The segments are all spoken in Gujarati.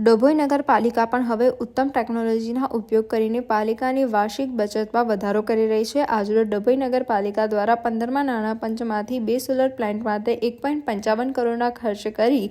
ડભોઈ નગરપાલિકા પણ હવે ઉત્તમ ટેકનોલોજીના ઉપયોગ કરીને પાલિકાની વાર્ષિક બચતમાં વધારો કરી રહી છે. આજરોજ ડભોઈ નગરપાલિકા દ્વારા પંદરમા નાણાં પંચમાંથી બે સોલર પ્લાન્ટ માટે એક પોઈન્ટ પંચાવન કરોડના ખર્ચ કરી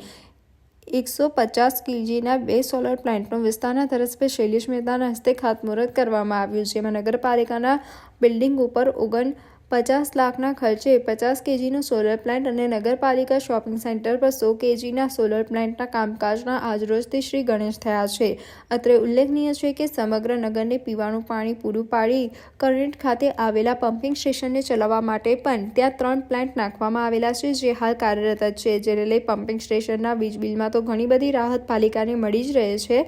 એકસો પચાસ કેજીના બે સોલર પ્લાન્ટનું વિસ્તારના તરફે શૈલેષ મહેતાના હસ્તે ખાતમુહૂર્ત કરવામાં આવ્યું જેમાં નગરપાલિકાના બિલ્ડિંગ ઉપર ઓગણ પચાસ લાખના ખર્ચે પચાસ કેજીનો સોલર પ્લાન્ટ અને નગરપાલિકા શોપિંગ સેન્ટર પર સો કેજીના સોલર પ્લાન્ટના કામકાજના આજરોજથી શ્રી ગણેશ થયા છે. અત્રે ઉલ્લેખનીય છે કે સમગ્ર નગરને પીવાનું પાણી પૂરું પાડી કરંટ ખાતે આવેલા પમ્પિંગ સ્ટેશનને ચલાવવા માટે પણ ત્યાં ત્રણ પ્લાન્ટ નાખવામાં આવેલા છે જે હાલ કાર્યરત છે. જેને લઈ પમ્પિંગ સ્ટેશનના વીજ બિલમાં તો ઘણી બધી રાહત પાલિકાને મળી જ રહે છે.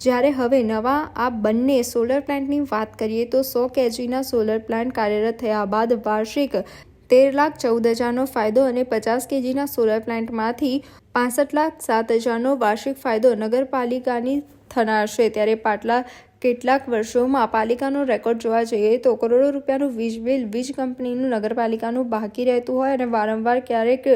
જ્યારે હવે નવા આ બંને સોલર પ્લાન્ટની વાત કરીએ તો સો કેજીના સોલર પ્લાન્ટ કાર્યરત થયા બાદ વાર્ષિક તેર લાખ ચૌદ હજારનો ફાયદો અને પચાસ કેજીના સોલર પ્લાન્ટમાંથી પાસઠ લાખ સાત હજારનો વાર્ષિક ફાયદો નગરપાલિકાની થનાર છે. ત્યારે પાટલા કેટલાક વર્ષોમાં પાલિકાનો રેકોર્ડ જોવા જઈએ તો કરોડો રૂપિયાનું વીજ બિલ વીજ કંપનીનું નગરપાલિકાનું બાકી રહેતું હોય અને વારંવાર ક્યારેક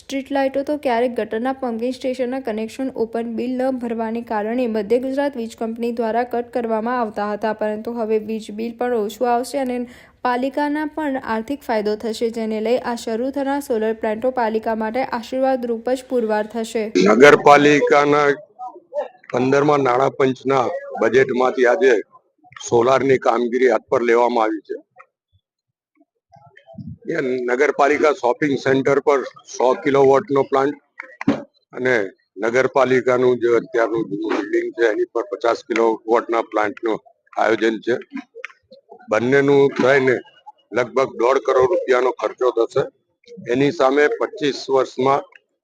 સ્ટ્રીટ લાઇટો તો ક્યારેક ગટરના પમ્પિંગ સ્ટેશનના કનેક્શન ઓપન બિલ ન ભરવાને કારણે મધ્ય ગુજરાત વીજ કંપની દ્વારા કટ કરવામાં આવતા હતા. પરંતુ હવે વીજ બિલ પણ ઓછું આવશે અને પાલિકાના પણ આર્થિક ફાયદો થશે, જેને લઈ આ શરૂ થનાર સોલર પ્લાન્ટો પાલિકા માટે આશીર્વાદરૂપ જ પુરવાર થશે. નગરપાલિકાના પંદરમાં નાણાં પંચના બજેટમાંથી આજે સોલારની કામગીરી હાથ પર લેવામાં આવી છે. એ નગરપાલિકા શોપિંગ સેન્ટર પર સો કિલોવોટનો પ્લાન્ટ અને નગરપાલિકાનું જે અત્યારનું જૂનું બિલ્ડિંગ છે, એની પર પચાસ કિલોવોટના પ્લાન્ટનું આયોજન છે. બંનેનું થઈને લગભગ દોઢ કરોડ રૂપિયાનો ખર્ચો થશે. એની સામે પચીસ વર્ષમાં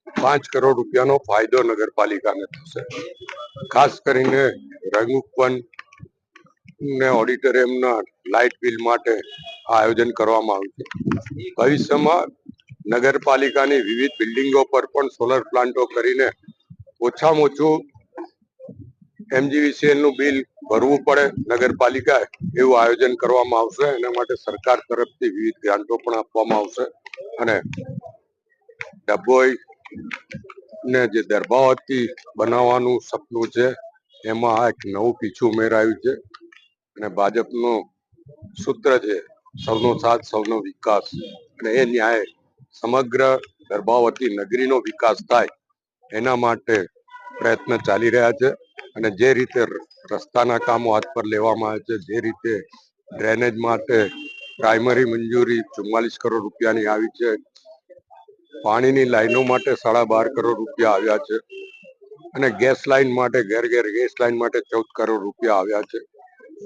પાંચ કરોડ રૂપિયાનો ફાયદો નગરપાલિકાને થશે. ખાસ કરીને રંગુપવન ને ઓડિટોરિયમના લાઇટ બિલ માટે આયોજન કરવામાં આવ્યું છે. ભવિષ્યમાં નગરપાલિકાની વિવિધ બિલ્ડિંગો પર પણ સોલર પ્લાન્ટો કરીને ઓછામાં ઓછું MGVCL નું બિલ ભરવું પડે. નગરપાલિકાએ એવું આયોજન કરવામાં આવશે. એના માટે સરકાર તરફથી વિવિધ ગ્રાન્ટો પણ આપવામાં આવશે. અને ડભોઈ ને જે દરબાવતી બનાવવાનું સપનું છે, એમાં આ એક નવું પીછું ઉમેરાયું છે અને ભાજપનું સૂત્ર છે, સૌનો સાથ, સૌનો વિકાસ. અને એ ન્યાય સમગ્ર ગર્ભાવતી નગરીનો વિકાસ થાય, એના માટે પ્રયત્ન ચાલી રહ્યા છે. અને જે રીતે રસ્તાના કામો હાથ પર લેવામાં આવે છે, જે રીતે ડ્રેનેજ માટે પ્રાઇમરી મંજૂરી ચુમ્માલીસ કરોડ રૂપિયાની આવી છે પાણીની લાઈનો માટે સાડા બાર કરોડ રૂપિયા આવ્યા છે અને ગેસ લાઈન માટે ઘેર ઘેર ગેસ લાઈન માટે ચૌદ કરોડ રૂપિયા આવ્યા છે.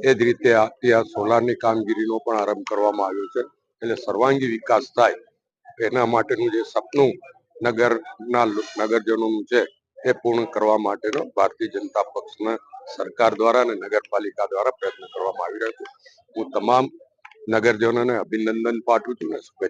એ જ રીતે ત્યાં સોલારની કામગીરીનો પણ આરંભ કરવામાં આવ્યો છે. એટલે સર્વાંગી વિકાસ થાય એના માટેનું જે સપનું નગરના નગરજનોનું છે એ પૂર્ણ કરવા માટેનો ભારતીય જનતા પક્ષના સરકાર દ્વારા અને નગરપાલિકા દ્વારા પ્રયત્ન કરવામાં આવી રહ્યો છે. હું તમામ નગરજનોને અભિનંદન પાઠવું છું શુભેચ્છા